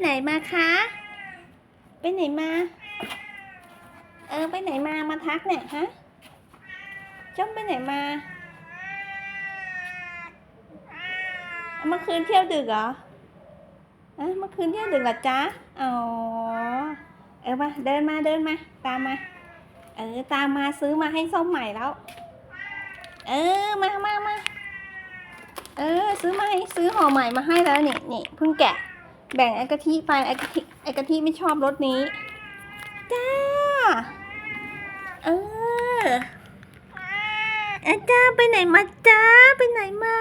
ไหนมาคะ ไปไหนมา เออ ไปไหนมา มาทักเนี่ยฮะจ้องไปไหนมา เมื่อคืนเที่ยวดึกเหรอเอะเมื่อคืนเที่ยวดึกเหรอจ๊ะ อ๋อ เออมาเดินมาเดินมา ตามมา เออ ตามมาซื้อมาให้ส้มใหม่แล้ว เออ มามามาเออ ซื้อมาให้ซื้อห่อใหม่มาให้แล้วนี่นี่เพิ่งแกะ แบ่งไอ้กะทิไปไอ้กะทิไอ้กะทิไม่ชอบรสนี้ จ้าเอออาจ้าไปไหนมาจ้าไปไหนมา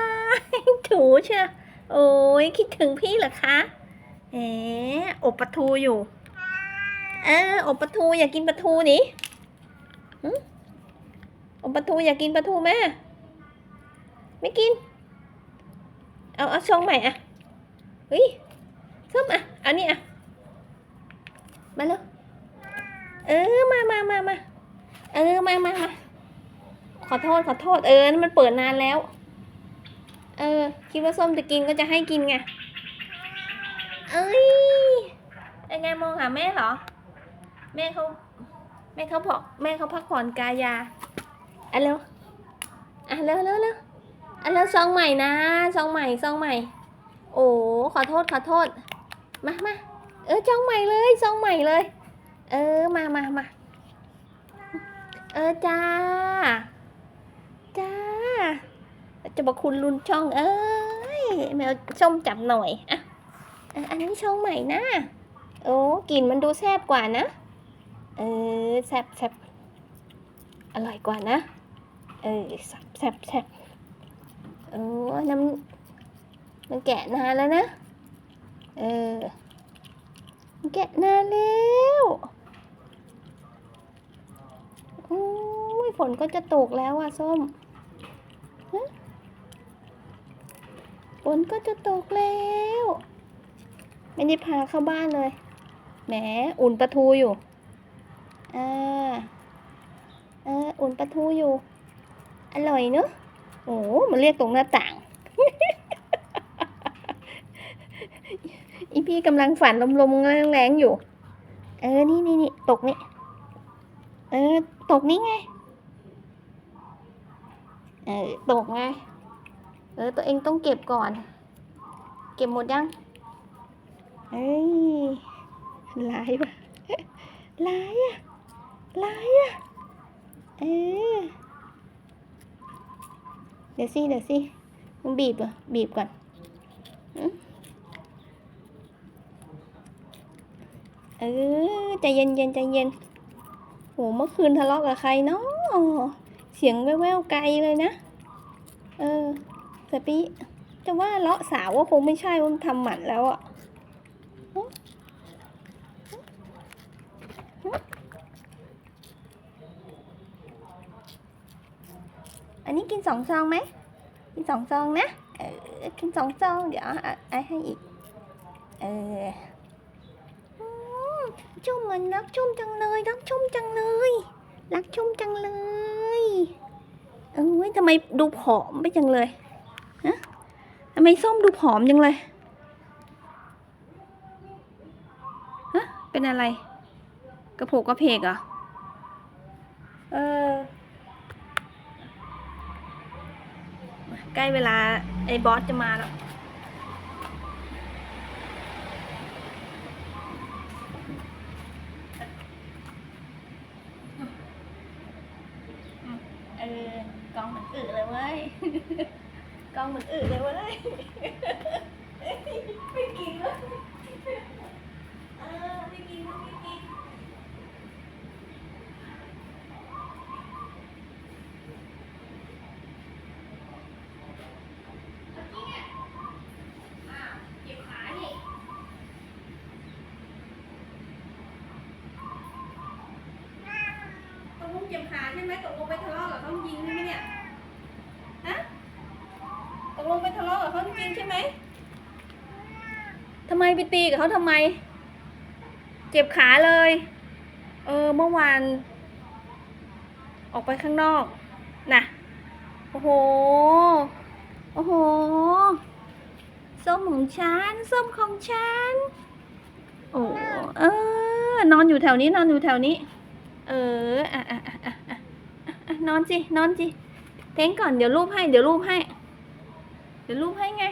ถูเชียวโอ้ยคิดถึงพี่เหรอคะเอ๋อบปลาทูอยู่ เอออบปลาทูอยากกินปลาทูนี่อบปลาทูอยากกินปลาทูแม่ไม่กิน เอาเอาช่องใหม่อะเฮ้ย ส้มอะเอันนี้อะมาเร็วเออมามามามาเออมามามาขอโทษขอโทษเออมันเปิดนานแล้ว เออ คิดว่าส้มจะกินก็จะให้กินไงเอ้ยเป็นไงมองหาแม่เหรอ แม่เขาแม่เขาพอกแม่เขาพักผ่อนกายาอะเร็วอะเร็วเร็วเร็วอะเร็วซองใหม่นะซองใหม่ซองใหม่ โอ้ขอโทษขอโทษ มามาเออซองใหม่เลยซองใหม่เลย เออมามามาเออจ้า จ้า จะบอกคุณลุนช่อง เอ้ยแมวส้มจับหน่อยอะอันนี้ช่องใหม่นะโอ้กลิ่นมันดูแซ่บกว่านะ เออแซ่บแซ่บอร่อยกว่านะ เออแซ่บแซ่บแซ่บเออน้ำมันแกะนานแล้วนะ เออ แกะนานแล้วโอ้ยฝนก็จะตกแล้วอะส้มฝนก็จะตกแล้ว ไม่ได้พาเข้าบ้านเลย แหมอุ่นปลาทูอยู่อ่าเอออุ่นปลาทูอยู่ อร่อยเนอะโอ้มันเรียกตรงหน้าต่าง อี พี่กำลังฝันลมๆแรงๆอยู่ เออ นี่นี่นี่ตกนี่ เออ ตกนี่ไง เออ ตกไง เออ ตัวเองต้องเก็บก่อน เก็บหมดยัง เอ้ยลายว่ะลายอะลายอะเออ เดี๋ยวสิ เดี๋ยวสิมึงบีบอะบีบก่อนอืม เออใจเย็นเย็นใจเย็นโหเมื่อคืนทะเลาะกับใครเนาะเสียงแว่วๆไกลเลยนะ เออแต่ปีจะว่าเลาะสาวว่าคงไม่ใช่ว่ามันทำหมันแล้วอะอันนี้กินสองซองไหมกินสองซองนะ เออกินสองซอง เดี๋ยวไอ้ให้อีก เออ อนรักชุ่มจังเลย รักชุ่มจังเลย รักชุ่มจังเลยเอ้ยทำไมดูผอมไปจังเลยฮะทำไมส้มดูผอมจังเลยฮะเป็นอะไร กระโผกกระเพกเหรอเออใกล้เวลาไอ้บอสจะมาแล้ว เออกองเหมือนอึเลยเว้ย กองเหมือนอื่นเลยเว้ยไม่กินเลยเออไม่กินไม่กิน เจ็บขานี่ตกลงเจ็บขาใช่ไหมตกลงไปทะเลาะกับเขาจริงใช่ไหมเนี่ย ฮะ ตกลงไปทะเลาะกับเขาจริงใช่ไหมทำ ไมไปตีกับเขาทำไม เจ็บขาเลย เออเมื่อวาน ออกไปข้างนอกน่ะโอ้โห โอ้โห ส้มของฉัน ส้มของฉัน โอ้เออ นอนอยู่แถวนี้ นอนอยู่แถวนี้ เออ อะอะอะอะอะนอนสิ นอนสิเทงก่อน เดี๋ยวรูปให้ เดี๋ยวรูปให้ เดี๋ยวรูปให้ไง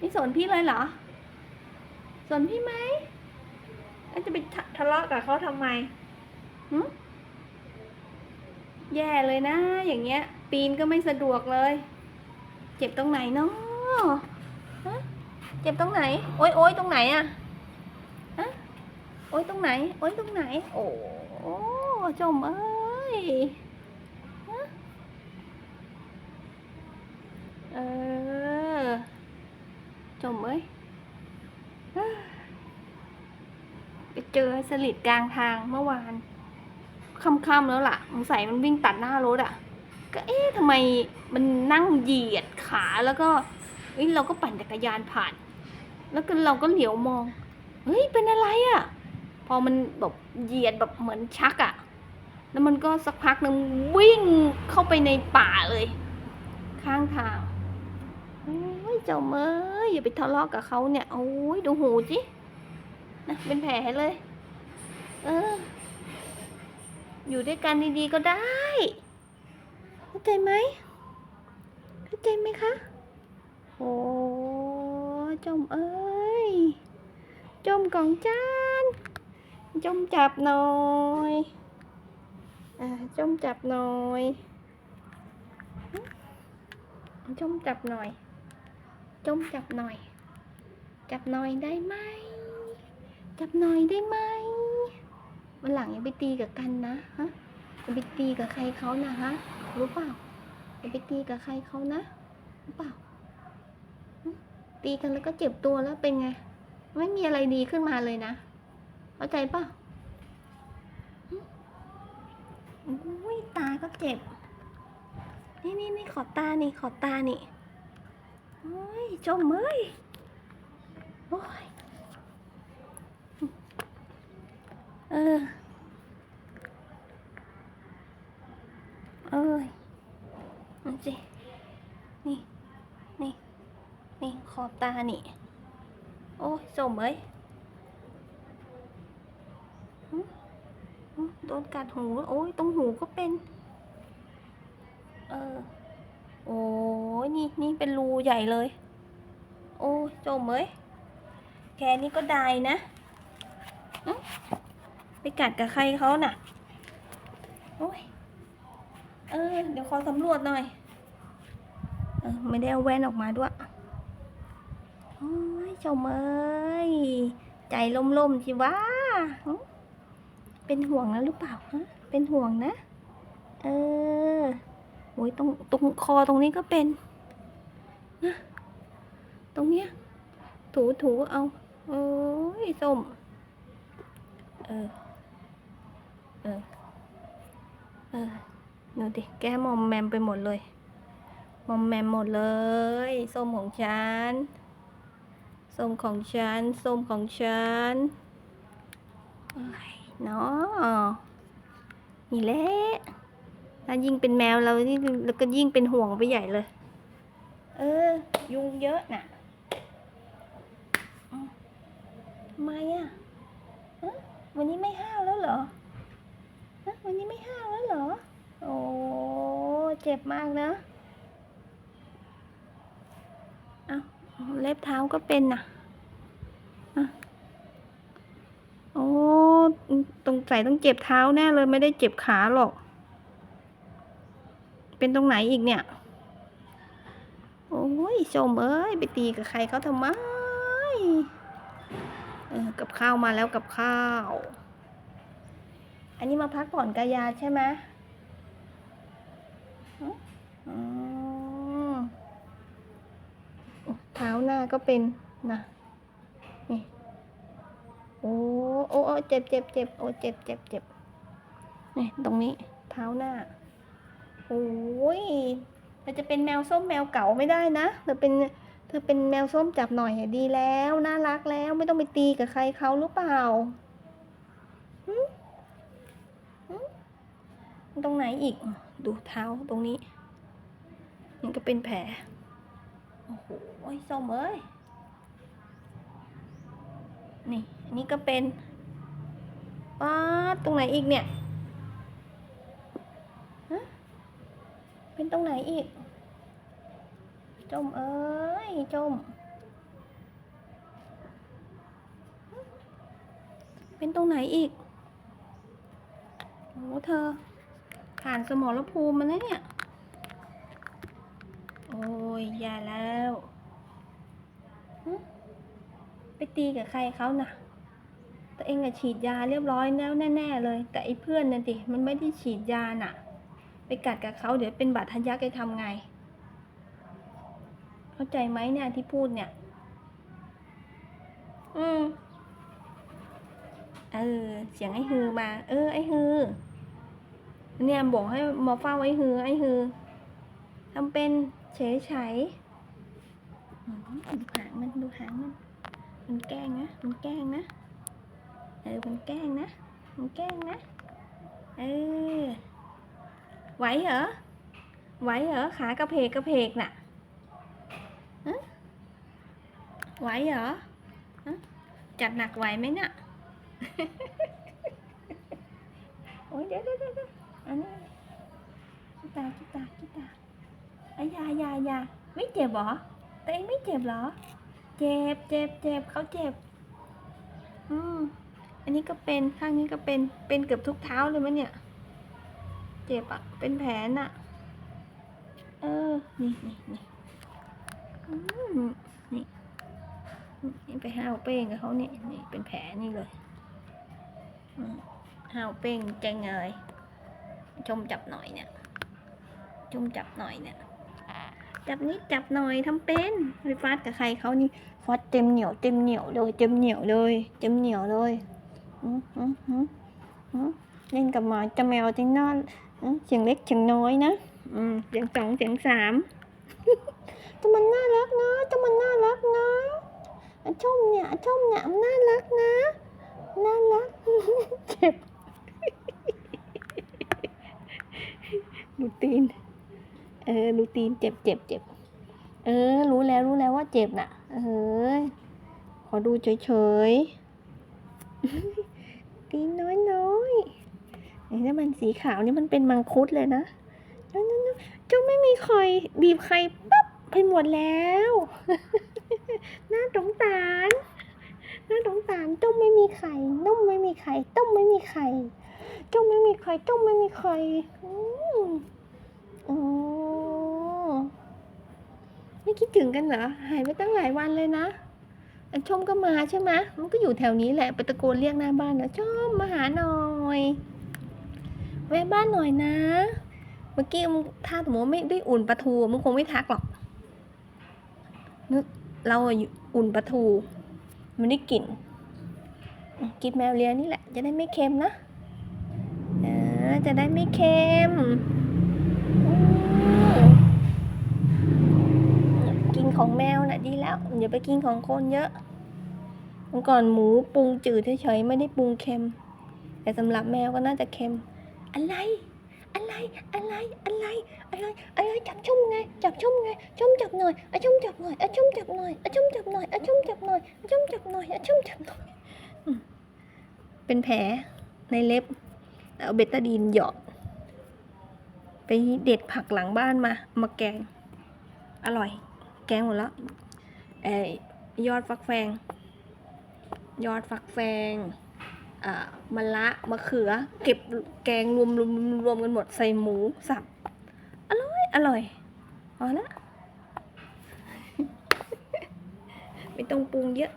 นี่สนพี่เลยเหรอ สนพี่ไหมแล้วจะไปทะเลาะกับเขาทำไมหึแย่เลยนะ อย่างเงี้ย ปีนก็ไม่สะดวกเลย เจ็บตรงไหนเนาะเจ็บตรงไหน โอ๊ยโอ๊ยตรงไหนอะฮะโอ๊ยตรงไหนโอ๊ยตรงไหน โอ้จมเอ้ยเออ จมเอ้ยเอ้ยไป เจอสลิดกลางทางเมื่อวานค่ำๆแล้วล่ะสงสัยมันวิ่งตัดหน้ารถอะ ก็เอ๊ะทำไมมันนั่งเหยียดขาแล้วก็เอ้ยเราก็ปั่นจักรยานผ่าน แล้วก็เราก็เหลียวมอง เฮ้ยเป็นอะไรอะ่ะ พอมันแบบเหยียดแบบเหมือนชักอะ่ะ แล้วมันก็สักพักหนึ่งวิ่งเข้าไปในป่าเลย ข้างทางโอ้ยเจ้าเมยอย่าไปทะเลาะกับเขาเนี่ย โอ้ยดูหูจินะเป็นแผลเลย เออ อยู่ด้วยกันดีๆก็ได้ เข้าใจไหมเข้าใจไหมคะ โอ้จมเอ้ย จมกองจานจมจับหน่อยอ่าจมจับหน่อยจมจับหน่อยจมจับหน่อย จับหน่อยได้ไหม จับหน่อยได้ไหม วันหลังอย่าไปตีกับกันนะฮะอย่าไปตีกับใครเขานะฮะรู้เปล่าอย่าไปตีกับใครเขานะรู้เปล่า ตีกันแล้วก็เจ็บตัวแล้วเป็นไง ไม่มีอะไรดีขึ้นมาเลยนะเข้าใจเปล่าอุ้ยตาก็เจ็บ นี่นี่นี่ขอตานี่ขอตานี่โอ้ยจมเอ้ยโอ้ย เออเอ้ยนั่นสินี่ นี่ นี่ ขอบตานี่ โอ้ยสมเอ้ยโดนกัดหู โอ้ย ตรงหูก็เป็น เออ โอ้ยนี่ นี่เป็นรูใหญ่เลย โอ้ยจมเอ้ย แค่นี้ก็ได้นะ กัดกับใครเขาน่ะ โอ้ย เออ เดี๋ยวขอสำรวจหน่อย เออ ไม่ได้เอาแว่นออกมาด้วย โอ้ยเจ้าเมยใจล่มๆสิวะเป็นห่วงแล้วหรือเปล่าฮะ เป็นห่วงนะ เออ โอ้ยตรงตรงคอตรงนี้ก็เป็นนะตรงเนี้ย ถูถูเอา โอ้ยส้ม เออ ออ เออ ดูดิ แก้มอมแมมไปหมดเลย มอมแมมหมดเลย ส้มของฉัน ส้มของฉัน ส้มของฉันเอ้เนาะนี่แหละถ้ายิ่งเป็นแมวเรานี่เราก็ยิ่งเป็นห่วงไปใหญ่เลย เออ ยุงเยอะน่ะทำไมอะฮะวันนี้ไม่ห้าวแล้วเหรอ วันนี้ไม่ห้าวแล้วเหรอ โอ้ เจ็บมากนะ เอาเล็บเท้าก็เป็นนะอะโอ้ ตรงใส่ต้องเจ็บเท้าแน่เลยไม่ได้เจ็บขาหรอก เป็นตรงไหนอีกเนี่ย โอ้ยชมเอ้ย ไปตีกับใครเขาทำไม เออ กับข้าวมาแล้วกับข้าว อันนี้มาพักผ่อนกายาใช่ไหมฮะอ๋อเท้าหน้าก็เป็นนะนี่โอ้โอ้เจ็บเจ็บเจ็บโอ้เจ็บเจ็บเจ็บนี่ตรงนี้เท้าหน้าโอ้ยเธอจะเป็นแมวส้มแมวเก่าไม่ได้นะเธอเป็นเธอเป็นแมวส้มจับหน่อยดีแล้วน่ารักแล้วไม่ต้องไปตีกับใครเขาหรือเปล่าหึหึ ตรงไหนอีก ดูเท้าตรงนี้ มันก็เป็นแผล โอ้โหส้มเอ้ย นี่ อันนี้ก็เป็นป๊าตรงไหนอีกเนี่ยฮะเป็นตรงไหนอีก จมเอ้ย จม เป็นตรงไหนอีกโอ้เธอ ผ่านสมรภูมิมาแล้วเนี่ย โอ้ยอย่าแล้วไปตีกับใครเขาน่ะตัวเองอะฉีดยาเรียบร้อยแล้วแน่ๆเลย แต่ไอ้เพื่อนน่ะดิมันไม่ได้ฉีดยาน่ะ ไปกัดกับเขาเดี๋ยวเป็นบาดทะยักจะทำไง เข้าใจไหมเนี่ยที่พูดเนี่ย อืมเออ เสียงไอ้ฮือมา เออ ไอ้ฮือ เนี่ยบอกให้มาเฝ้าไอ้ฮือไอ้ฮือทำเป็นเฉยเฉยดูหางมันดูหางมัน มันแกล้งนะมันแกล้งนะเออมันแกล้งนะมันแกล้งนะเออไหวเหรอไหวเหรอขากระเพกกระเพกน่ะฮะไหวเหรอจัดหนักไหวไหมเนี่ยโอ้ยเดี๋ยวเดี๋ยวเดี๋ยวเดี๋ยว อันนี้กีตาร์กีตาร์กีตาอ้ยายายาไม่เจ็บหรอตัวเองไม่เจ็บหรอ เจ็บเจ็บเจ็บเขาเจ็บ อืมอันนี้ก็เป็นข้างนี้ก็เป็นเป็นเกือบทุกเท้าเลยมั้ยเนี่ย เจ็บอะเป็นแผลน่ะ เออ นี่นี่นี่อืมนี่นี่ไปห้าวเป้งกับเขาเนี่ยนี่เป็นแผลนี่เลยห้าวเป้งใจเงย ชมจับหน่อยเนี่ย ชมจับหน่อยเนี่ย จับนิดจับหน่อยทำเป็นไปฟาดกับใครเขานี่ฟาดเต็มเหนียวเต็มเหนียวเลยเต็มเหนียวเลยเต็มเหนียวเลยอืมอืมอืมอืมเล่นกับหมาจะแมวจริงน่าอืมเสียงเล็กเสียงน้อยนะอืมเสียงสองเสียงสามแต่มันน่ารักนะแต่มันน่ารักนะชมเนี่ยชมเนี่ยน่ารักนะน่ารักเจ็บ ดูตีน เออ ดูตีน เจ็บเจ็บเจ็บ เออ รู้แล้ว รู้แล้วว่าเจ็บน่ะ เออ ขอดูเฉยๆตีนน้อยน้อยไอ้นี่มันสีขาวนี่มันเป็นมังคุดเลยนะนั่นนั่นเจ้าไม่มีใครบีบใครปั๊บไปหมดแล้ว น่าสงสาร น่าสงสาร ต้มไม่มีไข่ต้มไม่มีไข่ต้มไม่มีไข่ต้มไม่มีไข่ต้มไม่มีไข่อืมอ๋อไม่คิดถึงกันเหรอ หายไปตั้งหลายวันเลยนะ อันชมก็มาใช่ไหมมันก็อยู่แถวนี้แหละ ไปตะโกนเรียกหน้าบ้านนะชมมาหาหน่อย แวะบ้านหน่อยนะ เมื่อกี้มึงถ้าสมมติไม่ได้อุ่นปลาทูมึงคงไม่ทักหรอกนึกเราอุ่นปลาทู มันได้กลิ่นกินแมวเลียนี่แหละ จะได้ไม่เค็มนะ ออจะได้ไม่เค็มกินของแมวน่ะดีแล้วอย่าไปกินของคนเยอะเมื่อก่อนหมูปรุงจืดเฉยๆไม่ได้ปรุงเค็ม แต่สำหรับแมวก็น่าจะเค็ม อะไร อะไรอะไรอะไรอะไรอะไรจับชุ่มไงจับชุ่มไงชุ่มจับหน่อยอะชุ่มจับหน่อยอะชุ่มจับหน่อยอะชุ่มจับหน่อยอะชุ่มจับหน่อยอะชุ่มจับหน่อยอะชุ่มจับหน่อยอืมเป็นแผลในเล็บ แล้วเอาเบตาดีนหยอด ไปเด็ดผักหลังบ้านมา มาแกง อร่อย แกงหมดแล้วเอยยอดฟักแฟง ยอดฟักแฟงอ่ามะละมะเขือ เก็บแกงรวมรวมรวมกันหมดใส่หมูสับ อร่อย อร่อยพอละไม่ต้องปรุงเยอะ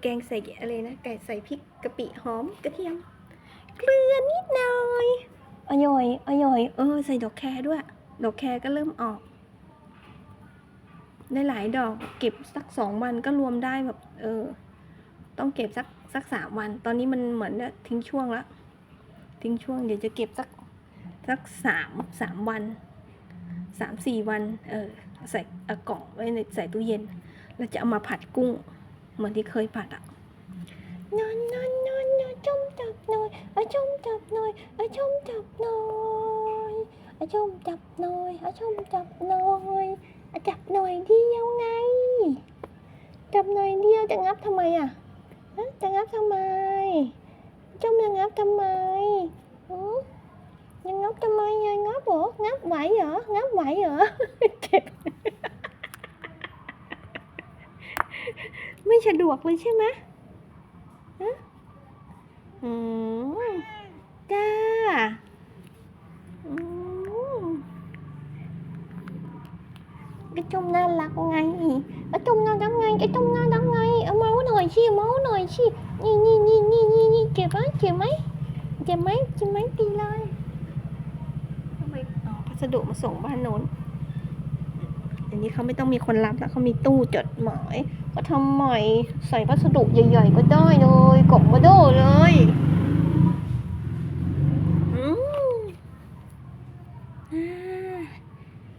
แกงใส่อะไรนะ ไก่ใส่พริกกะปิหอมกระเทียม เกลือนิดหน่อย ออยอร่อยเออใส่ดอกแครด้วย ดอกแครก็เริ่มออกได้หลายดอกเก็บสักสองวันก็รวมได้แบบ เออ ต้องเก็บสักสักสามวัน ตอนนี้มันเหมือนจะทิ้งช่วงละทิ้งช่วงเดี๋ยวจะเก็บสักสักสามสามวันสามสี่วัน เออใส่เอากล่องไว้ในใส่ตู้เย็น แล้วจะเอามาผัดกุ้ง เหมือนที่เคยผัดอะนอนนนนอนน ชมจับหน่อยอะชมจับหน่อยอะชมจับหน่อยอะชมจับหน่อยอจับหน่อยเดียวไง จับหน่อยเดียวจะงับทำไมอะจะงับทำไมเจ้าจะงับทำไมยังงับทำไมยายงับเหรองับไหวเหรองับไหวเหรอเจ็บไม่สะดวกเลยใช่ไหม อืมจ้าอืม cái trông น่ารักไง cái trông น่ารักไง cái trông น่ารักไง เอาเมาหน่อยสิเมาหน่อยสินี่นี่นี่นี่นี่นี่เจ็บไหมเจ็บไหมเจ็บไหมเจ็บไหมตีเลยทำไมอ๋อพัสดุมาส่งบ้านโน้นเดี๋ยวนี้เขาไม่ต้องมีคนรับแล้วเขามีตู้จดหมาย เขาทำใหม่ใส่พัสดุใหญ่ ๆ ก็ได้เลยกล่องมาโดเลยอืม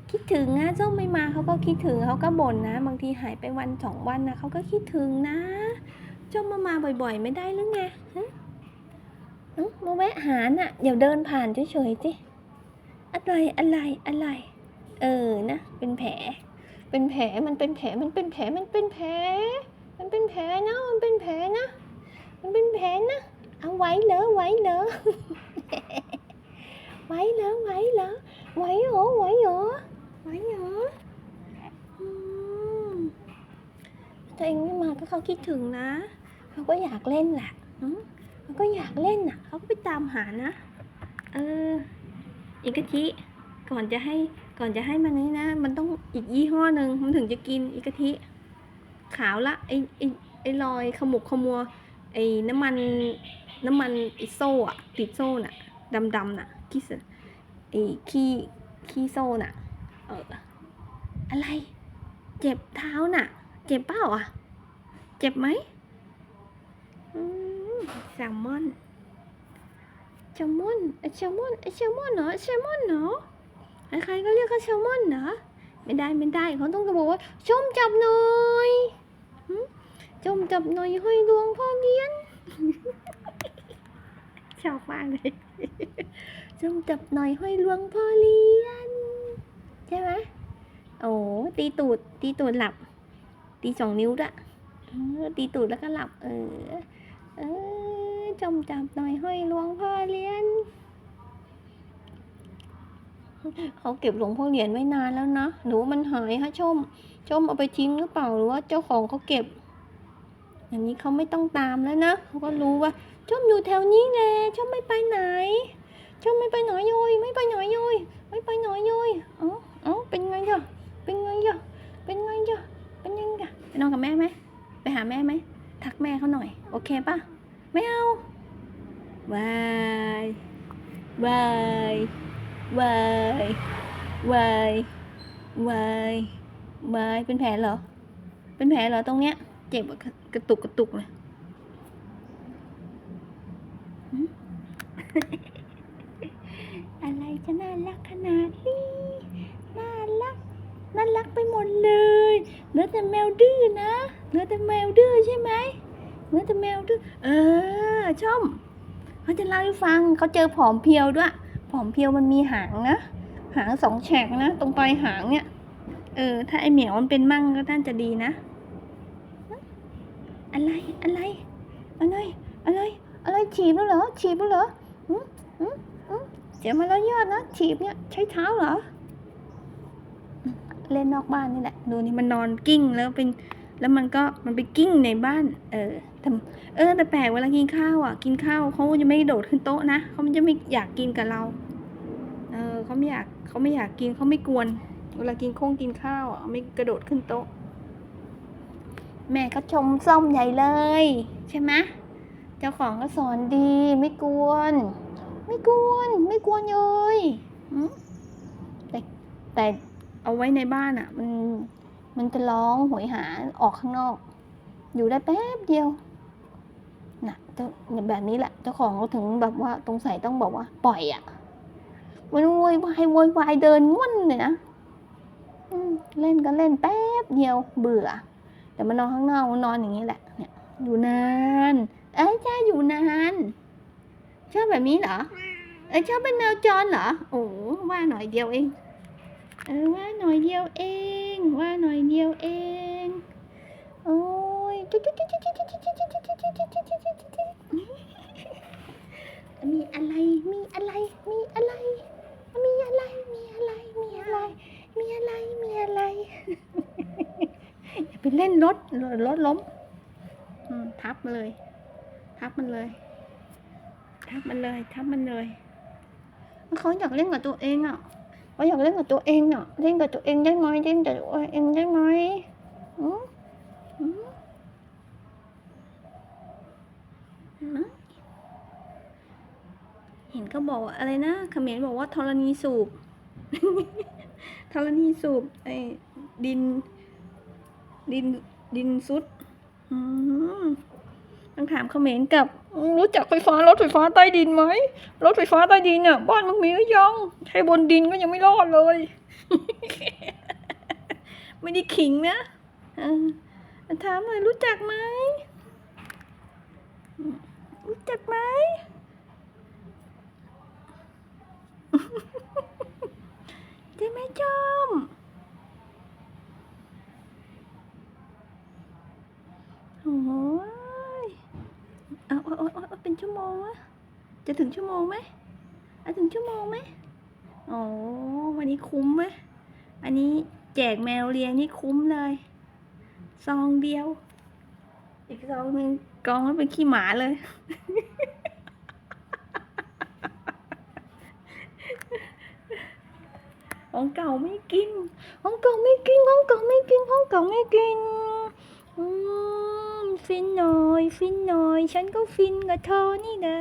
คิดถึงนะเจ้าไม่มาเขาก็คิดถึงเขาก็บ่นนะ บางทีหายไปวันสองวันนะเขาก็คิดถึงนะ เจ้ามามาบ่อย ๆ ไม่ได้หรือไงฮะเอ้ามาแวะหาน่ะเดี๋ยวเดินผ่านเฉยๆสิอะไรอะไรอะไร เออนะ เป็นแผล เป็นแผลมันเป็นแผลมันเป็นแผลมันเป็นแผล มันเป็นแผลนะมันเป็นแผลนะ มันเป็นแผลนะเอาไว้เหรอไว้เหรอไว้เหรอไว้เหรอไว้เหรอไว้เหรอไว้เหรออืมตัวเองไม่มาก็เขาคิดถึงนะเขาก็อยากเล่นแหละอืมเขาก็อยากเล่นน่ะเขาก็ไปตามหานะ เอออีกกะทิก่อนจะให้ ก่อนจะให้มันนี้นะ มันต้องอีกยี่ห้อหนึ่งมันถึงจะกินอีกะทิ ขาวละไอไอไอรอยขมุกขมัว ไอน้ำมันน้ำมันไอโซ่อะติดโซ่น่ะดำๆน่ะขี้เสไอขี้ขี้โซ่น่ะ เอออะไร เจ็บเท้าน่ะ เจ็บเปล่าอะ เจ็บไหมแซลมอนแซลมอนแซลมอนแซลมอนเหรอแซลมอนเหรอ ใครๆก็เรียกเขาแซลมอนเหรอไม่ได้ไม่ได้เขาต้องกระบอกว่าชมจับหน่อยชมจับหน่อยห้อยดวงพ่อเลี้ยนชอบมากเลยจงจับหน่อยห้อยลวงพ่อเลี้ยนใช่ไหมโอ้ตีตูดตีตูดหลับ ตีสองนิ้วด้วยตีตูดแล้วก็หลับ เออเออจงจับหน่อยห้อยลวงพ่อเลี้ยน เขาเก็บหลวงพ่อเหรียญไว้นานแล้วนะหนูว่ามันหายฮะชม ชมเอาไปทิ้งหรือเปล่าหรือว่าเจ้าของเขาเก็บ อย่างนี้เขาไม่ต้องตามแล้วนะเขาก็รู้ว่าชมอยู่แถวนี้แหละชมไม่ไปไหนชมไม่ไปไหนโยยไม่ไปไหนโยยไม่ไปไหนโยยเอ๋อเอ๋อเป็นไงจ้ะเป็นไงจ้ะเป็นไงจ้ะเป็นยังไงไปนอนกับแม่ไหมไปหาแม่ไหมทักแม่เขาหน่อย โอเคปะไม่เอาวายวาย วายวายวายวายเป็นแผลเหรอ เป็นแผลเหรอตรงเนี้ย เจ็บกระตุกกระตุกเลยอะไรจะน่ารักขนาดนี้น่ารักน่ารักไปหมดเลยเหลือแต่แมวดื้อนะเหลือแต่แมวดื้อใช่ไหมเหลือแต่แมวดื้อเออชมเขาจะเล่าให้ฟังเขาเจอผอมเพียวด้วย ผอมเพียวมันมีหางนะ หางสองแฉกนะ ตรงปลายหางเนี่ย เออ ถ้าไอเหมียวมันเป็นมั่งก็น่าจะดีนะ อะไร อะไร อะไร อะไร อะไร ฉีบแล้วเหรอ ฉีบแล้วเหรออืมอืมอืมเสียมาแล้วยอดนะ ฉีบเนี่ย ใช้เท้าเหรอ เล่นนอกบ้านนี่แหละ ดูนี่มันนอนกิ้งแล้วเป็น แล้วมันก็มันไปกิ้งในบ้าน เออทำเออ แต่แปลกเวลากินข้าวอะ กินข้าวเขาจะไม่โดดขึ้นโต๊ะนะเขาจะไม่อยากกินกับเรา เออเขาไม่อยากเขาไม่อยากกินเขาไม่กวน เวลากินโค้งกินข้าวอะไม่กระโดดขึ้นโต๊ะ แม่ก็ชมส้มใหญ่เลย ใช่ไหมเจ้าของก็สอนดีไม่กวน ไม่กวน ไม่กวนเลยหืมแต่แต่เอาไว้ในบ้านอะ มัน มันจะร้องหวยหาออกข้างนอก อยู่ได้แป๊บเดียวน่ะเจ้าแบบนี้แหละเจ้าของเขาถึงแบบว่าตรงใส่ต้องบอกว่า ปล่อยอะ มันโวยวายโวยวายเดินง่วนเลยนะเล่นก็เล่นแป๊บเดียวเบื่อ แต่มานอนข้างนอกมันนอนอย่างนี้แหละ เนี่ย อยู่นาน เอ้ยจ้าอยู่นานชอบแบบนี้เหรอเอ้ยชอบเป็นแมวจรเหรอโอ้ว่าหน่อยเดียวเอง เออว่าหน่อยเดียวเอง ว่าหน่อยเดียวเอง โอ้ยมีอะไร มีอะไร มีอะไร มีอะไร มีอะไร มีอะไร มีอะไร มีอะไร อย่าไปเล่นรถ รถล้มทับเลย ทับมันเลย ทับมันเลย ทับมันเลย เขาอยากเล่นกับตัวเองอะ เขาอยากเล่นกับตัวเองอะเล่นกับตัวเองได้ไหมเล่นกับตัวเองได้ไหมอืมอืมเห็นเขาบอกว่าอะไรนะเขมรบอกว่าธรณีสูบธรณีสูบไอ้ดิน ดินดินซุด อืมต้องถามเขมรกับ รู้จักไฟฟ้ารถไฟฟ้าใต้ดินไหมรถไฟฟ้าใต้ดินอะ บ้านมึงมีหรือยังใช้บนดินก็ยังไม่รอดเลย ไม่ได้ขิงนะถามหน่อยรู้จักไหมรู้จักไหมได้ไหมจอมโอ้ เอาเออออเป็นชั่วโมงวะจะถึงชั่วโมงไหมอาถึงชั่วโมงไหมโอ้วันนี้คุ้มไหมอันนี้แจกแมวเลี้ยงนี่คุ้มเลยซองเดียว อีกซองหนึ่งกองแล้เป็นขี้หมาเลย ของเก่าไม่กิน ของเก่าไม่กิน ของเก่าไม่กิน ของเก่าไม่กิน ฟินหน่อยฟินหน่อย ฉันก็ฟินกับเธอนี่แหละ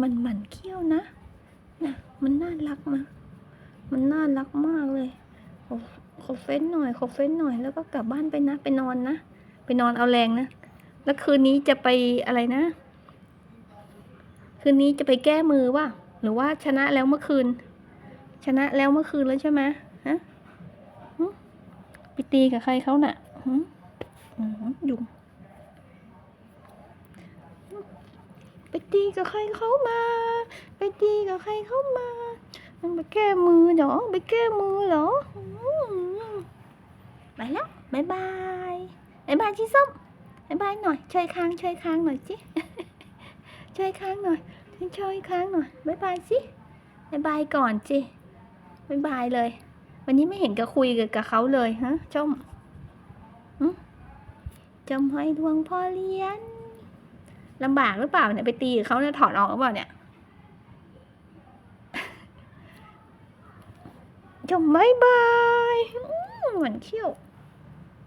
มันหมันเขี้ยวนะนะมันน่ารักนะมันน่ารักมากเลยขอขอเฟ้นหน่อยขอเฟ้นหน่อยแล้วก็กลับบ้านไปนะไปนอนนะไปนอนเอาแรงนะแล้วคืนนี้จะไปอะไรนะ คืนนี้จะไปแก้มือว่ะหรือว่าชนะแล้วเมื่อคืน ชนะแล้วเมื่อคืนแล้วใช่ไหมฮะไปตีกับใครเขาน่ะ อืมยุงไปตีกับใครเขามา ไปตีกับใครเขามามันไปแก้มือเหรอไปแก้มือเหรอไปแล้วบายบายบายบายชิส้มบายบายหน่อยช่วยค้างช่วยค้างหน่อยสิช่วยค้างหน่อยช่วยค้างหน่อยบายบายสิบายบายก่อนสิบายบายเลย วันนี้ไม่เห็นกับคุยกับเขาเลยฮะจม จำห้อยดวงพ่อเลี้ยนลำบากหรือเปล่าเนี่ยไปตีเขาเนี่ยถอดออกหรือเปล่าเนี่ยจมบายบายเหมือนเขี้ยว